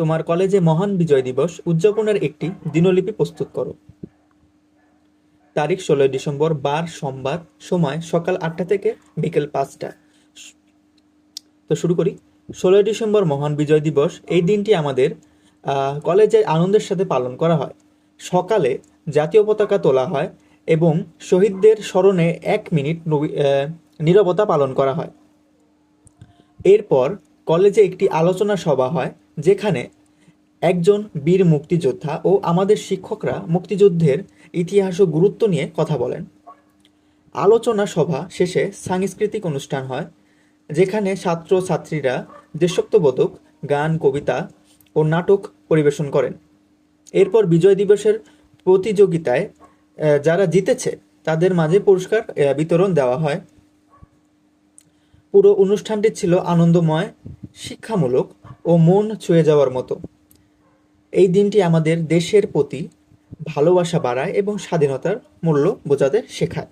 তোমার কলেজে মহান বিজয় দিবস উদযাপনের একটি দিনলিপি প্রস্তুত করো। তারিখ ষোলোই ডিসেম্বর, বার, সোমবার, সময় সকাল আটটা থেকে বিকেল পাঁচটা। তো শুরু করি। ষোলোই ডিসেম্বর মহান বিজয় দিবস, এই দিনটি আমাদের কলেজে আনন্দের সাথে পালন করা হয়। সকালে জাতীয় পতাকা তোলা হয় এবং শহীদদের স্মরণে এক মিনিট নীরবতা পালন করা হয়। এরপর কলেজে একটি আলোচনা সভা হয় যেখানে একজন বীর মুক্তিযোদ্ধা ও আমাদের শিক্ষকরা মুক্তিযুদ্ধের ইতিহাস ও গুরুত্ব নিয়ে কথা বলেন। আলোচনা সভা শেষে সাংস্কৃতিক অনুষ্ঠান হয়, যেখানে ছাত্র ছাত্রীরা দেশাত্মবোধক গান, কবিতা ও নাটক পরিবেশন করেন। এরপর বিজয় দিবসের প্রতিযোগিতায় যারা জিতেছে, তাদের মাঝে পুরস্কার বিতরণ দেওয়া হয়। পুরো অনুষ্ঠানটি ছিল আনন্দময় শিক্ষামূলক ও মন ছুঁয়ে যাওয়ার মতো। এই দিনটি আমাদের দেশের প্রতি ভালোবাসা বাড়ায় এবং স্বাধীনতার মূল্য বোঝাতে শেখায়।